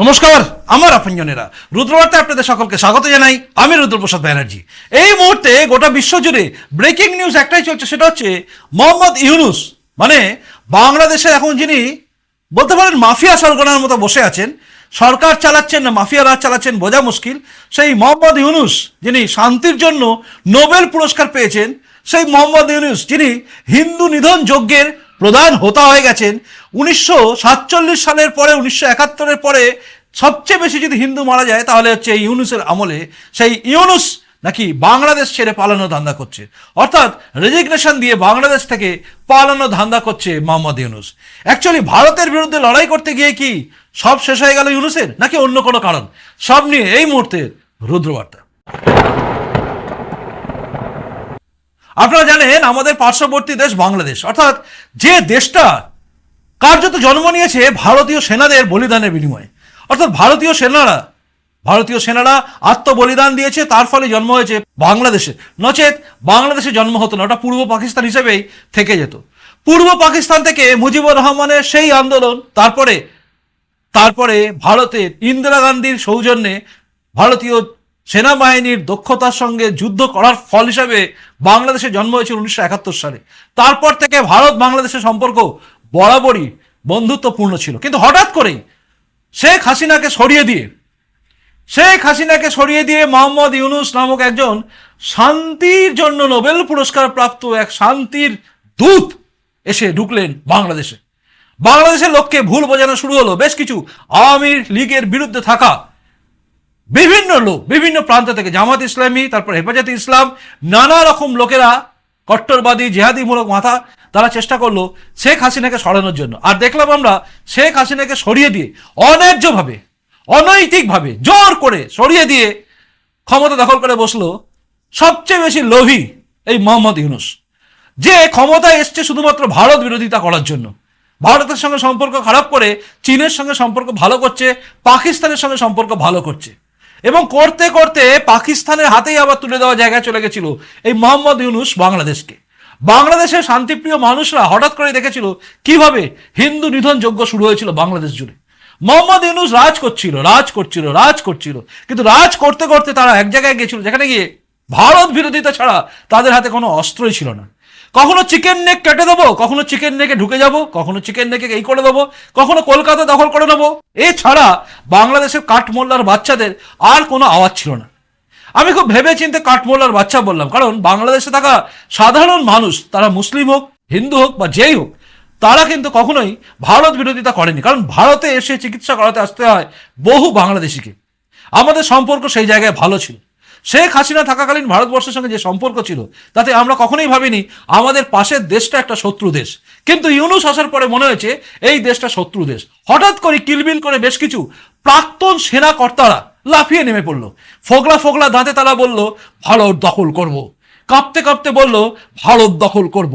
নমস্কার, আমার আপনজনেরা। রুদ্রবার্তায় আপনাদের সকলকে স্বাগত জানাই। আমি রুদ্রপ্রসাদ ব্যানার্জি। এই মুহূর্তে গোটা বিশ্ব জুড়ে ব্রেকিং নিউজ একটাই চলছে, সেটা হচ্ছে মোহাম্মদ ইউনুস মানে বাংলাদেশে এখন যিনি বলতে পারেন মাফিয়া সরগনার মতো বসে আছেন, সরকার চালাচ্ছেন না মাফিয়া রাজ চালাচ্ছেন, বোঝা মুশকিল। সেই মোহাম্মদ ইউনুস যিনি শান্তির জন্য নোবেল পুরস্কার পেয়েছেন, সেই মোহাম্মদ ইউনুস যিনি হিন্দু নিধন যজ্ঞের প্রধান হোতা হয়ে গেছেন। উনিশশো সাতচল্লিশ সালের পরে, উনিশশো একাত্তরের পরে সবচেয়ে বেশি যদি হিন্দু মারা যায়, তাহলে হচ্ছে এই ইউনুসের আমলে সেই ইউনুস নাকি বাংলাদেশ ছেড়ে পালানো ধান্দা করছে। অর্থাৎ রেজিগনেশন দিয়ে বাংলাদেশ থেকে পালানো ধান্দা করছে মোহাম্মদ ইউনুস। অ্যাকচুয়ালি ভারতের বিরুদ্ধে লড়াই করতে গিয়ে কি সব শেষ হয়ে গেল ইউনুসের, নাকি অন্য কোনো কারণ? সব নিয়ে এই মুহূর্তের রুদ্রবার্তা। আপনারা জানেন, আমাদের পার্শ্ববর্তী দেশ বাংলাদেশ। অর্থাৎ যে দেশটা কার্যত জন্ম নিয়েছে ভারতীয় সেনাদের বলিদানের বিনিময়ে। অর্থাৎ ভারতীয় সেনারা ভারতীয় সেনারা আত্মবলিদান দিয়েছে, তার ফলে জন্ম হয়েছে বাংলাদেশে। নচেত বাংলাদেশে জন্ম হতো না, ওটা পূর্ব পাকিস্তান হিসেবেই থেকে যেত। পূর্ব পাকিস্তান থেকে মুজিবুর রহমানের সেই আন্দোলন, তারপরে তারপরে ভারতের ইন্দিরা গান্ধীর সৌজন্যে ভারতীয় সেনাবাহিনীর দক্ষতার সঙ্গে যুদ্ধ করার ফল হিসাবে বাংলাদেশে জন্ম হয়েছিল উনিশশো একাত্তর সালে। তারপর থেকে ভারত বাংলাদেশের সম্পর্ক বরাবরই বন্ধুত্বপূর্ণ ছিল। কিন্তু হঠাৎ করেই শেখ হাসিনাকে সরিয়ে দিয়ে, শেখ হাসিনাকে সরিয়ে দিয়ে মোহাম্মদ ইউনুস নামক একজন শান্তির জন্য নোবেল পুরস্কার প্রাপ্ত এক শান্তির দূত এসে ঢুকলেন বাংলাদেশে। বাংলাদেশের লোককে ভুল বোঝানো শুরু হলো। বেশ কিছু আওয়ামী লীগের বিরুদ্ধে থাকা বিভিন্ন লোক, বিভিন্ন প্রান্ত থেকে, জামাত ইসলামী, তারপর হেফাজতে ইসলাম, নানা রকম লোকেরা কট্টরবাদী, জেহাদিমূলক মাথা তারা চেষ্টা করল শেখ হাসিনাকে সরানোর জন্য। আর দেখলাম আমরা শেখ হাসিনাকে সরিয়ে দিয়ে অন্যায্যভাবে, অনৈতিকভাবে জোর করে সরিয়ে দিয়ে ক্ষমতা দখল করে বসল সবচেয়ে বেশি লোভী এই মোহাম্মদ ইউনুস। যে ক্ষমতায় এসছে শুধুমাত্র ভারত বিরোধিতা করার জন্য। ভারতের সঙ্গে সম্পর্ক খারাপ করে চীনের সঙ্গে সম্পর্ক ভালো করছে, পাকিস্তানের সঙ্গে সম্পর্ক ভালো করছে। এবং করতে করতে পাকিস্তানের হাতেই আবার তুলে দেওয়া জায়গায় চলে গেছিল এই মোহাম্মদ ইউনুস বাংলাদেশকে। বাংলাদেশের শান্তিপ্রিয় মানুষরা হঠাৎ করে দেখেছিল কীভাবে হিন্দু নিধন যজ্ঞ শুরু হয়েছিল বাংলাদেশ জুড়ে। মোহাম্মদ ইউনুস রাজ করছিল রাজ করছিল রাজ করছিল। কিন্তু রাজ করতে করতে তারা এক জায়গায় গিয়েছিল যেখানে গিয়ে ভারত বিরোধিতা ছাড়া তাদের হাতে কোনো অস্ত্রই ছিল না। কখনো চিকেন নেক কেটে দেবো, কখনো চিকেন নেকে ঢুকে যাব, কখনো চিকেন নেকে এই করে দেবো, কখনো কলকাতা দখল করে নেব। এছাড়া বাংলাদেশের কাঠমোল্লার বাচ্চাদের আর কোনো আওয়াজ ছিল না। আমি খুব ভেবে চিন্তে কাঠমোল্লার বাচ্চা বললাম, কারণ বাংলাদেশে থাকা সাধারণ মানুষ, তারা মুসলিম হোক, হিন্দু হোক বা যেই হোক, তারা কিন্তু কখনোই ভারত বিরোধিতা করেনি। কারণ ভারতে এসে চিকিৎসা করাতে আসতে হয় বহু বাংলাদেশিকে। আমাদের সম্পর্ক সেই জায়গায় ভালো ছিল। শেখ হাসিনা থাকাকালীন ভারতবর্ষের সঙ্গে যে সম্পর্ক ছিল, তাতে আমরা কখনোই ভাবিনি আমাদের পাশের দেশটা একটা শত্রু দেশ কিন্তু ইউনুস আসার পরে মনে হয়েছে, এই দেশটা শত্রু দেশ হঠাৎ করে কিলবিল করে বেশ কিছু প্রাক্তন সেনা কর্তারা লাফিয়ে নেমে পড়ল ফোগলা ফোগলা দাঁতে তারা বলল, ভারত দখল করব। কাঁপতে কাঁপতে বলল, ভারত দখল করব।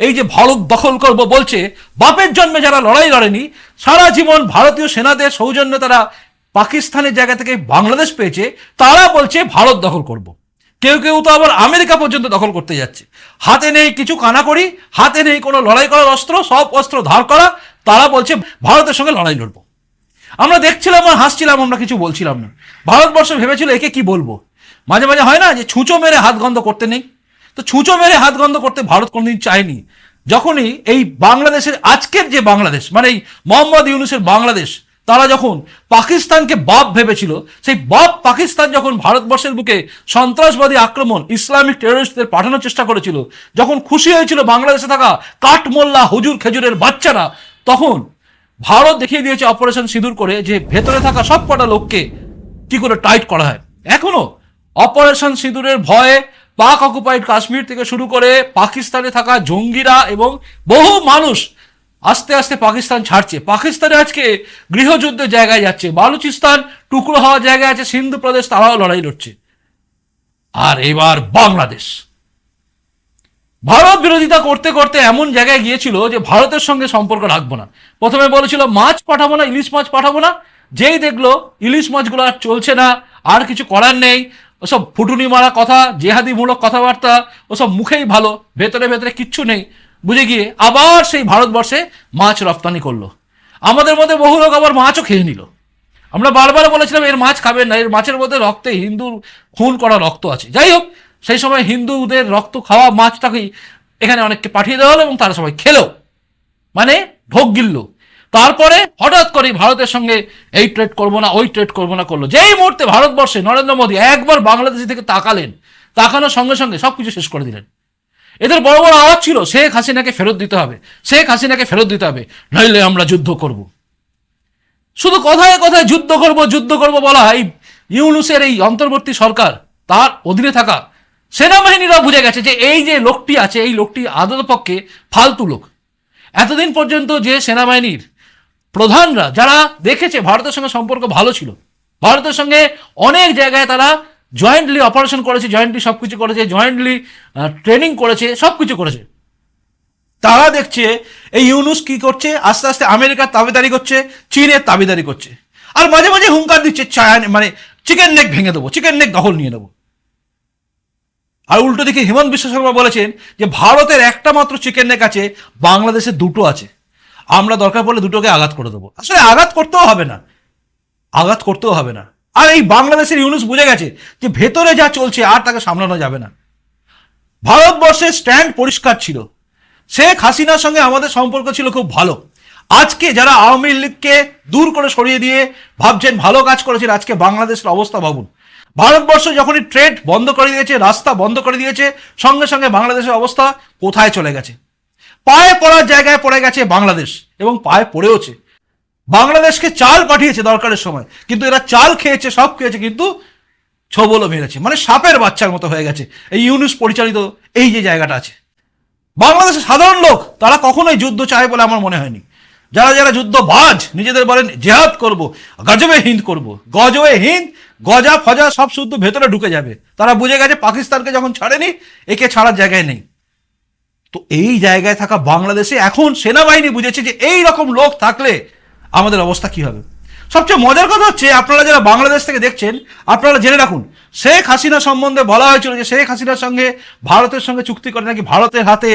এই যে ভারত দখল করব বলছে, বাপের জন্মে যারা লড়াই লড়েনি, সারা জীবন ভারতীয় সেনাদের সৌজন্য তারা পাকিস্তানের জায়গা থেকে বাংলাদেশ পেয়েছে, তারা বলছে ভারত দখল করব। কেউ কেউ তো আবার আমেরিকা পর্যন্ত দখল করতে যাচ্ছে। হাতে নেই কিছু কানাকড়ি, হাতে নেই কোনো লড়াই করার অস্ত্র, সব অস্ত্র ধার করা, তারা বলছে ভারতের সঙ্গে লড়াই লড়বো। আমরা দেখছিলাম আর হাসছিলাম, আমরা কিছু বলছিলাম না। ভারতবর্ষ ভেবেছিল একে কি বলব? মাঝে মাঝে হয় না যে ছুঁচো মেরে হাত গন্ধ করতে নেই? তো ছুঁচো মেরে হাত গন্ধ করতে ভারত কোনোদিন চায়নি। যখনই এই বাংলাদেশের আজকের যে বাংলাদেশ মানে এই মোহাম্মদ ইউনুসের বাংলাদেশ তারা যখন পাকিস্তানকে বাপ ভেবেছিল, সেই বাপ পাকিস্তান যখন ভারতবর্ষের বুকে সন্ত্রাসবাদী আক্রমণ, ইসলামিক টেরোরিস্টদের পাঠানোর চেষ্টা করেছিল, যখন খুশি হয়েছিল বাংলাদেশে থাকা কাঠমোল্লা হুজুর খেজুরের বাচ্চারা, তখন ভারত দেখিয়ে দিয়েছে অপারেশন সিঁদুর করে যে ভেতরে থাকা সব কটা লোককে কি করে টাইট করা হয়। এখনও অপারেশন সিঁদুরের ভয়ে পাক অকুপাইড কাশ্মীর থেকে শুরু করে পাকিস্তানে থাকা জঙ্গিরা এবং বহু মানুষ আস্তে আস্তে পাকিস্তান ছাড়ছে। পাকিস্তানে আজকে গৃহযুদ্ধের জায়গায় যাচ্ছে। বালুচিস্তান টুকরো হওয়ার জায়গায় আছে, সিন্ধু প্রদেশ, তারাও লড়াই লড়ছে। আর এবার বাংলাদেশ। ভারত বিরোধিতা করতে করতে এমন জায়গায় গিয়েছিল যে ভারতের সঙ্গে সম্পর্ক রাখব না। প্রথমে বলেছিল, মাছ পাঠাবো না, ইলিশ মাছ পাঠাবো না। যেই দেখল ইলিশ মাছগুলো আর চলছে না, আর কিছু করার নেই, ওসব ফুটুনি মারা কথা, জেহাদিমূলক কথাবার্তা, ওসব মুখেই ভালো, ভেতরে ভেতরে কিচ্ছু নেই। বুঝে গিয়ে আবার সেই ভারতবর্ষে মাছ রপ্তানি করল। আমাদের মধ্যে বহু লোক আবার মাছও খেয়ে নিল। আমরা বারবার বলেছিলাম, এর মাছ খাবেন না, এর মাছের মধ্যে রক্তে হিন্দুর খুন করা রক্ত আছে। যাই হোক, সেই সময় হিন্দুদের রক্ত খাওয়া মাছটাকেই এখানে অনেককে পাঠিয়ে দেওয়া হলো এবং তারা সবাই খেলো। মানে ঢোক গিলল। তারপরে হঠাৎ করে ভারতের সঙ্গে এই ট্রেড করব না, ওই ট্রেড করব না করল। যেই মুহূর্তে ভারতবর্ষে নরেন্দ্র মোদী একবার বাংলাদেশ থেকে তাকালেন, তাকানোর সঙ্গে সঙ্গে সবকিছু শেষ করে দিলেন। এদের বড় বড় আওয়াজ ছিল, শেখ হাসিনাকে ফেরত দিতে হবে, শেখ হাসিনাকে ফেরত দিতে হবে, নইলে আমরা যুদ্ধ করব। শুধু কথায় কথায় যুদ্ধ করব যুদ্ধ করব বলা এই ইউনুসের এই অন্তর্বর্তী সরকার, তার অধীনে থাকা সেনাবাহিনীরা বুঝে গেছে যে এই যে লোকটি আছে, এই লোকটি আদত পক্ষে ফালতু লোক। এতদিন পর্যন্ত যে সেনাবাহিনীর প্রধানরা, যারা দেখেছে ভারতের সঙ্গে সম্পর্ক ভালো ছিল, ভারতের সঙ্গে অনেক জায়গায় তারা জয়েন্টলি অপারেশন করেছে জয়েন্টলি সব কিছু করেছে জয়েন্টলি ট্রেনিং করেছে সব কিছু করেছে। তারা দেখছে এই ইউনুস কি করছে? আস্তে আস্তে আমেরিকার তাবেদারি করছে, চীনের তাবেদারি করছে। আর মাঝে মাঝে হুঙ্কার দিচ্ছে চায়না মানে চিকেন নেক ভেঙে দেবো চিকেন নেক দখল নিয়ে নেব। আর উল্টো দিকে হেমন্ত বিশ্ব শর্মা বলেছেন যে, ভারতের একটা মাত্র চিকেন নেক আছে, বাংলাদেশে দুটো আছে। আমরা দরকার পড়লে দুটোকে আঘাত করে দেবো। আসলে আঘাত করতেও হবে না। আঘাত করতেও হবে না। আর এই বাংলাদেশের ইউনুস বুঝে গেছে যে ভেতরে যা চলছে আর তাকে সামলানো যাবে না। ভারতবর্ষের স্ট্যান্ড পরিষ্কার ছিল। শেখ হাসিনার সঙ্গে আমাদের সম্পর্ক ছিল খুব ভালো। আজকে যারা আওয়ামী লীগকে দূর করে সরিয়ে দিয়ে ভাবছেন ভালো কাজ করেছেন, আজকে বাংলাদেশের অবস্থা ভাবুন। ভারতবর্ষ যখনই ট্রেড বন্ধ করে দিয়েছে, রাস্তা বন্ধ করে দিয়েছে, সঙ্গে সঙ্গে বাংলাদেশের অবস্থা কোথায় চলে গেছে? পায়ে পড়ার জায়গায় পড়ে গেছে বাংলাদেশ এবং পায়ে পড়েওছে। বাংলাদেশকে চাল পাঠিয়েছে দরকারের সময়, কিন্তু এরা চাল খেয়েছে, সব খেয়েছে, কিন্তু ছবলও মেরেছে। মানে সাপের বাচ্চার মতো হয়ে গেছে। এই ইউনুস পরিচালিত এই যে জায়গাটা আছে। বাংলাদেশের সাধারণ লোক, তারা কখনোই যুদ্ধ চায় বলে আমার মনে হয়নি। যারা যারা যুদ্ধ বাজ নিজেদের বলেন, জেহাদ করব, গজবে হিন্দ করব, গজবে হিন্দ, গজা, ফজা, সব শুদ্ধ ভেতরে ঢুকে যাবে। তারা বুঝে গেছে পাকিস্তানকে যখন ছাড়েনি, একে ছাড়ার জায়গায় নেই। তো এই জায়গায় থাকা বাংলাদেশে এখন সেনাবাহিনী বুঝেছে যে এই রকম লোক থাকলে আমাদের অবস্থা কি হবে? সবচেয়ে মজার কথা হচ্ছে, আপনারা যারা বাংলাদেশ থেকে দেখছেন, আপনারা জেনে রাখুন, শেখ হাসিনা সম্বন্ধে বলা হয়েছিল যে শেখ হাসিনার সঙ্গে ভারতের সঙ্গে চুক্তি করে নাকি ভারতের হাতে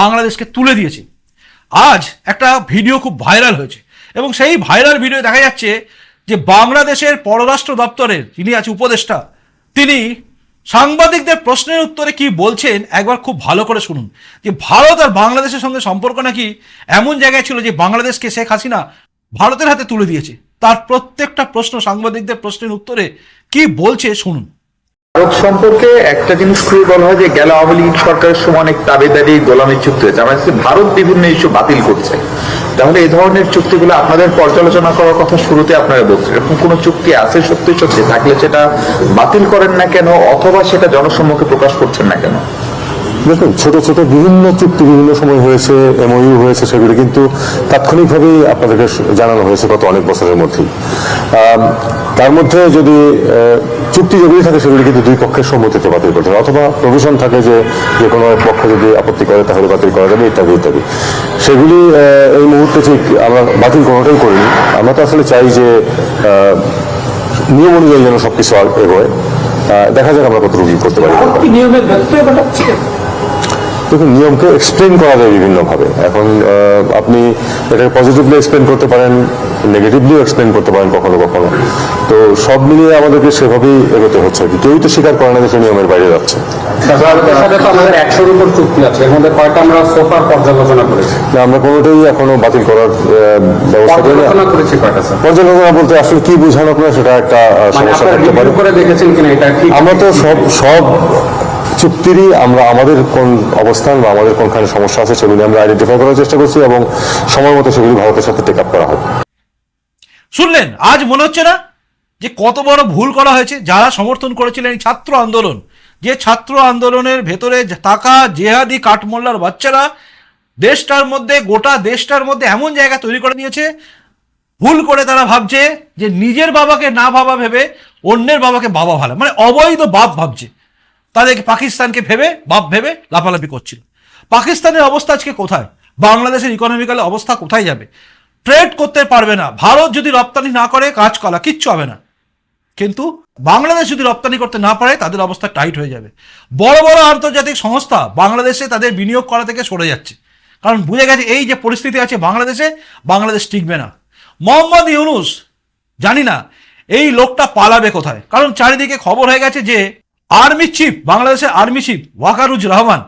বাংলাদেশকে তুলে দিয়েছে। আজ একটা ভিডিও খুব ভাইরাল হয়েছে এবং সেই ভাইরাল ভিডিও দেখা যাচ্ছে যে বাংলাদেশের পররাষ্ট্র দপ্তরের যিনি আছে উপদেষ্টা, তিনি সাংবাদিকদের প্রশ্নের উত্তরে কি বলছেন একবার খুব ভালো করে শুনুন। যে ভারত আর বাংলাদেশের সঙ্গে সম্পর্ক নাকি এমন জায়গায় ছিল যে বাংলাদেশকে শেখ হাসিনা ভারতের হাতে তুলে দিয়েছে। তার প্রত্যেকটা প্রশ্ন সাংবাদিকদের প্রশ্নের উত্তরে কি বলছে শুনুন। ভারত সম্পর্কে একটা জিনিস খুবই বলা হয় যে, গেল আওয়ামী লীগ সরকারের সময় অনেক দাবিদারি গোলামি চুক্তি হয়েছে। আমার কাছে ভারত বিভিন্ন ইস্যু বাতিল করছে। তাহলে এই ধরনের চুক্তিগুলো আপনাদের পর্যালোচনা করার কথা শুরুতে আপনারা বলছেন। এরকম কোনো চুক্তি আছে সত্যি সত্যি? থাকলে সেটা বাতিল করেন না কেন? অথবা সেটা জনসম্মুখে প্রকাশ করছেন না কেন? দেখুন, ছোট ছোট বিভিন্ন চুক্তি বিভিন্ন সময় হয়েছে এমওইউ হয়েছে, সেগুলো কিন্তু তাৎক্ষণিকভাবেই আপনাদেরকে জানানো হয়েছে গত অনেক বছরের মধ্যেই। তার মধ্যে যদি চুক্তি যেগুলি থাকে, সেগুলি কিন্তু দুই পক্ষের সম্মতিতে বাতিল করতে হবে, অথবা প্রভিশন থাকে যে যে কোনো পক্ষ যদি আপত্তি করে, তাহলে বাতিল করা যাবে, ইত্যাদি ইত্যাদি। সেগুলি এই মুহূর্তে ঠিক আমরা বাতিল কোনোটাই করিনি। আমরা তো আসলে চাই যে নিয়ম অনুযায়ী যেন সবকিছু এগোয়। দেখা যাক আমরা কতটুকু করতে পারি। নিয়মের দেখুন নিয়মকে এক্সপ্লেন করা যায় বিভিন্নভাবে। এখন আপনি এটাকে পজিটিভলি এক্সপ্লেন করতে পারেন নেগেটিভলিও এক্সপ্লেন করতে পারেন কখনো কখনো। তো সব মিলিয়ে আমাদেরকে সেভাবেই এগোতে হচ্ছে। আর কেউই তো স্বীকার করে না যে সে নিয়মের বাইরে যাচ্ছে। আমরা কোনোটাই এখনও বাতিল করার ব্যবস্থা করি না। পর্যালোচনা বলতে আসলে কি বোঝানো আপনার সেটা একটা মানে সমস্যা পারে। আমরা তো সব সব চুক্তিরই আমরা আমাদের কোন অবস্থান বা আমাদের কোনখানে সমস্যা আছে সেগুলি আমরা আইডেন্টিফাই করার চেষ্টা করছি এবং সময় মতো সেগুলি ভারতের সাথে টেক আপ করা হবে শুনলেন, আজ মনে হচ্ছে না যে কত বড় ভুল করা হয়েছে? যারা সমর্থন করেছিলেন ছাত্র আন্দোলন, যে ছাত্র আন্দোলনের ভেতরে থাকা জেহাদি, কাঠমোল্লার বাচ্চারা দেশটার মধ্যে, গোটা দেশটার মধ্যে এমন জায়গা তৈরি করে দিয়েছে ভুল করে তারা ভাবছে যে নিজের বাবাকে না ভাবা ভেবে অন্যের বাবাকে বাবা ভালো। মানে অবৈধ বাপ ভাবছে। তাদেরকে পাকিস্তানকে ভেবে, বাপ ভেবে লাফালাফি করছিল। পাকিস্তানের অবস্থা আজকে কোথায়? বাংলাদেশের ইকোনমিক্যাল অবস্থা কোথায় যাবে? ট্রেড করতে পারবে না। ভারত যদি রপ্তানি না করে কাজ কলা কিচ্ছু হবে না। কিন্তু বাংলাদেশ যদি রপ্তানি করতে না পারে, তাদের অবস্থা টাইট হয়ে যাবে। বড় বড় আন্তর্জাতিক সংস্থা বাংলাদেশে তাদের বিনিয়োগ করা থেকে সরে যাচ্ছে। কারণ বুঝে গেছে, এই যে পরিস্থিতি আছে বাংলাদেশে, বাংলাদেশ টিকবে না। মোহাম্মদ ইউনুস, জানি না, এই লোকটা পালাবে কোথায়? কারণ চারিদিকে খবর হয়ে গেছে যে আর্মি চিফ বাংলাদেশের আর্মি চিফ ওয়াকারুজ রহমান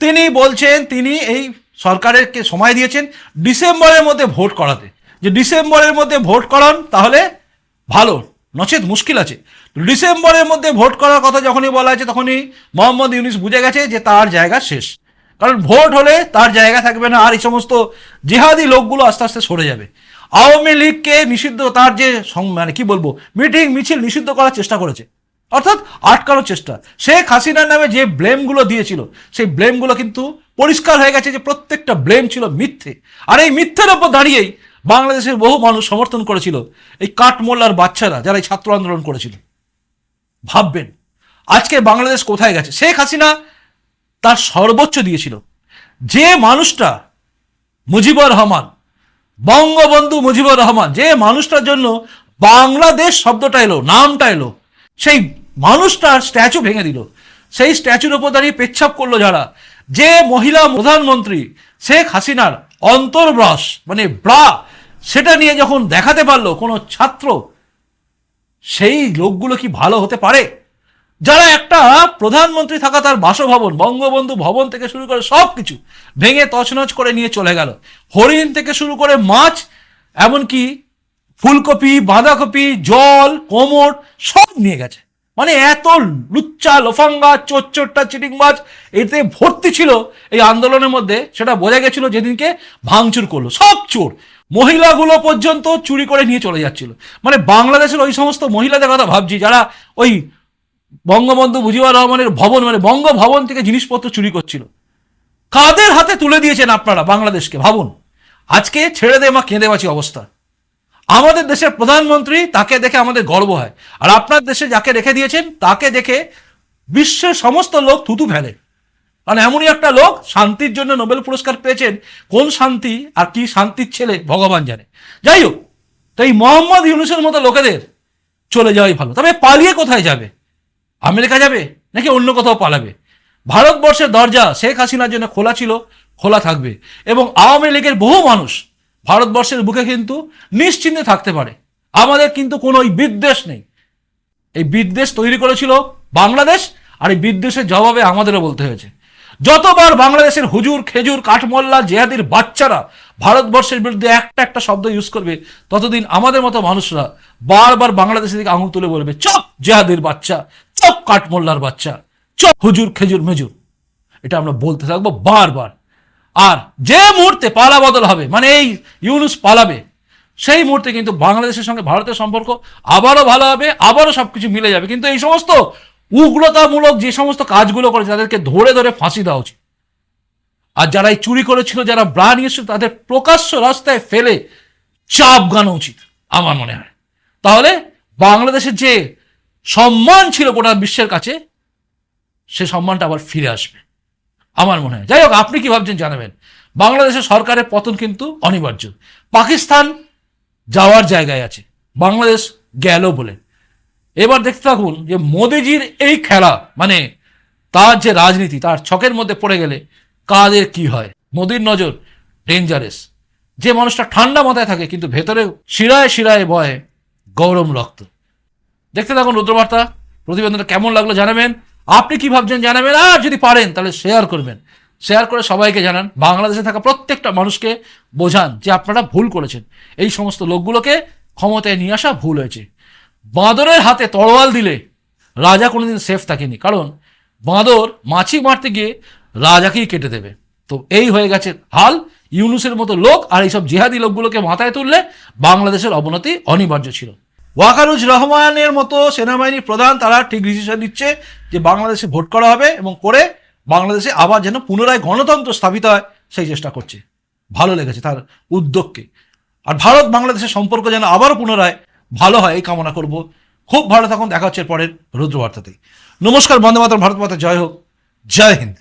তিনি বলছেন, তিনি এই সরকারেরকে সময় দিয়েছেন ডিসেম্বরের মধ্যে ভোট করাতে। যে ডিসেম্বরের মধ্যে ভোট করান, তাহলে ভালো, নচেত মুশকিল আছে। ডিসেম্বরের মধ্যে ভোট করার কথা যখনই বলা হয়েছে, তখনই মোহাম্মদ ইউনিস বুঝে গেছে যে তার জায়গা শেষ। কারণ ভোট হলে তার জায়গা থাকবে না, আর এই সমস্ত জেহাদি লোকগুলো আস্তে আস্তে সরে যাবে। আওয়ামী লীগকে নিষিদ্ধ, তার যে মানে কি বলব, মিটিং, মিছিল নিষিদ্ধ করার চেষ্টা করেছে। অর্থাৎ আটকানোর চেষ্টা। শেখ হাসিনার নামে যে ব্লেমগুলো দিয়েছিল, সেই ব্লেমগুলো কিন্তু পরিষ্কার হয়ে গেছে যে প্রত্যেকটা ব্লেম ছিল মিথ্যে। আর এই মিথ্যের ওপর দাঁড়িয়েই বাংলাদেশের বহু মানুষ সমর্থন করেছিল এই কাঠমোল্লার বাচ্চারা, যারা এই ছাত্র আন্দোলন করেছিল। ভাববেন, আজকে বাংলাদেশ কোথায় গেছে? শেখ হাসিনা তার সর্বোচ্চ দিয়েছিল। যে মানুষটা মুজিবুর রহমান, বঙ্গবন্ধু মুজিবুর রহমান, যে মানুষটার জন্য বাংলাদেশ শব্দটা এলো, নামটা এলো সেই মানুষটার স্ট্যাচু ভেঙে দিল। সেই স্ট্যাচুর উপর দাঁড়িয়ে পেচ্ছাপ করল যারা। যে মহিলা প্রধানমন্ত্রী শেখ হাসিনার অন্তর্ব্রস মানে ব্রা, সেটা নিয়ে যখন দেখাতে পারল কোনো ছাত্র, সেই লোকগুলো কি ভালো হতে পারে? যারা একটা প্রধানমন্ত্রী থাকা তার বাসভবন, বঙ্গবন্ধু ভবন থেকে শুরু করে সব কিছু ভেঙে তছনছ করে নিয়ে চলে গেল। হরিণ থেকে শুরু করে মাছ, এমনকি ফুলকপি, বাঁধাকপি, জল, কোমর সব নিয়ে গেছে। মানে এত লুচ্চা, লোফাঙ্গা, চোরচোরটা চিটিং মাছ এতে ভর্তি ছিল এই আন্দোলনের মধ্যে। সেটা বোঝা গেছিল যেদিনকে ভাঙচুর করল। সব চোর। মহিলাগুলো পর্যন্ত চুরি করে নিয়ে চলে যাচ্ছিল। মানে বাংলাদেশের ওই সমস্ত মহিলাদের কথা ভাবছি, যারা ওই বঙ্গবন্ধু মুজিবুর রহমানের ভবন মানে বঙ্গভবন থেকে জিনিসপত্র চুরি করছিল। কাদের হাতে তুলে দিয়েছেন আপনারা বাংলাদেশকে? ভাবুন। আজকে ছেড়ে দে মা, কেঁদে বাঁচি অবস্থা। আমাদের দেশের প্রধানমন্ত্রী তাকে দেখে আমাদের গর্ব হয়। আর আপনার দেশে যাকে রেখে দিয়েছেন, তাকে দেখে বিশ্বের সমস্ত লোক থুতু ফেলে। কারণ এমনই একটা লোক শান্তির জন্য নোবেল পুরস্কার পেয়েছেন। কোন শান্তি আর কি শান্তির ছেলে ভগবান জানে। যাই হোক, তো এই মোহাম্মদ ইউনুসের মতো লোকেদের চলে যাওয়াই ভালো। তবে পালিয়ে কোথায় যাবে? আমেরিকা যাবে নাকি অন্য কোথাও পালাবে? ভারতবর্ষের দরজা শেখ হাসিনার জন্য খোলা ছিল, খোলা থাকবে। এবং আওয়ামী লীগের বহু মানুষ ভারতবর্ষের বুকে কিন্তু নিশ্চিন্তে থাকতে পারে। আমাদের কিন্তু কোনো বিদ্বেষ নেই। এই বিদ্বেষ তৈরি করেছিল বাংলাদেশ, আর এই বিদ্বেষের জবাবে আমাদেরও বলতে হয়েছে। যতবার বাংলাদেশের হুজুর, খেজুর, কাঠমোল্লা, জেহাদির বাচ্চারা ভারতবর্ষের বিরুদ্ধে একটা একটা শব্দ ইউজ করবে, ততদিন আমাদের মতো মানুষরা বারবার বাংলাদেশের দিকে আঙুল তুলে বলবে, চপ, জেহাদির বাচ্চা, চপ, কাঠমোল্লার বাচ্চা, চপ, হুজুর, খেজুর, মেজুর। এটা আমরা বলতে থাকব বারবার। আর যে মুহূর্তে পালা বদল হবে মানে এই ইউনুস পালাবে, সেই মুহূর্তে কিন্তু বাংলাদেশের সঙ্গে ভারতের সম্পর্ক আবারও ভালো হবে, আবারও সবকিছু মিলে যাবে। কিন্তু এই সমস্ত উগ্রতামূলক যে সমস্ত কাজগুলো করেছে, তাদেরকে ধরে ধরে ফাঁসি দেওয়া উচিত। আর যারা এই চুরি করেছিল, যারা ব্রা নিয়েছিল তাদের প্রকাশ্য রাস্তায় ফেলে চাপ গানো উচিত, আমার মনে হয়। তাহলে বাংলাদেশের যে সম্মান ছিল গোটা বিশ্বের কাছে, সে সম্মানটা আবার ফিরে আসবে। আমার মনে হয়। যাই হোক, আপনি কি ভাবছেন জানাবেন? বাংলাদেশের সরকারের পতন কিন্তু অনিবার্য। পাকিস্তান যাওয়ার জায়গায় আছে। বাংলাদেশ গেল বলে। এবার দেখতে থাকুন যে মোদিজির এই খেলা মানে তার যে রাজনীতি, তার ছকের মধ্যে পড়ে গেলে কাদের কি হয়? মোদির নজর ডেঞ্জারেস যে মানুষটা ঠান্ডা মাথায় থাকে, কিন্তু ভেতরে শিরায় শিরায় বয় গৌরম রক্ত। দেখতে থাকুন রুদ্রবার্তা। প্রতিবেদনটা কেমন লাগল জানাবেন? আপনি কি ভাবছেন জানাবেন? আর যদি পারেন, তাহলে শেয়ার করবেন। শেয়ার করে সবাইকে জানান। বাংলাদেশে থাকা প্রত্যেকটা মানুষকে বোঝান যে আপনারা ভুল করেছেন। এই সমস্ত লোকগুলোকে ক্ষমতায় নিয়ে আসা ভুল হয়েছে। বাঁদরের হাতে তরোয়াল দিলে রাজা কোনোদিন সেফ থাকেনি। কারণ বাঁদর মাছি মারতে গিয়ে রাজাকেই কেটে দেবে। তো এই হয়ে গেছে হাল। ইউনুসের মতো লোক আর এইসব জেহাদি লোকগুলোকে মাথায় তুললে বাংলাদেশের অবনতি অনিবার্য ছিল। ওয়াকারুজ রহমানের মতো সেনাবাহিনীর প্রধান তারা ঠিক ডিসিশন নিচ্ছে যে বাংলাদেশে ভোট করা হবে এবং করে বাংলাদেশে আবার যেন পুনরায় গণতন্ত্র স্থাপিত হয়, সেই চেষ্টা করছে। ভালো লেগেছে তার উদ্যোগকে। আর ভারত বাংলাদেশের সম্পর্ক যেন আবারও পুনরায় ভালো হয়, এই কামনা করব। খুব ভালো থাকুন, দেখা হচ্ছে পরের রুদ্রবার্তাতেই। নমস্কার, বন্দে মাতরম, ভারত মাতা, জয় হোক। জয় হিন্দ।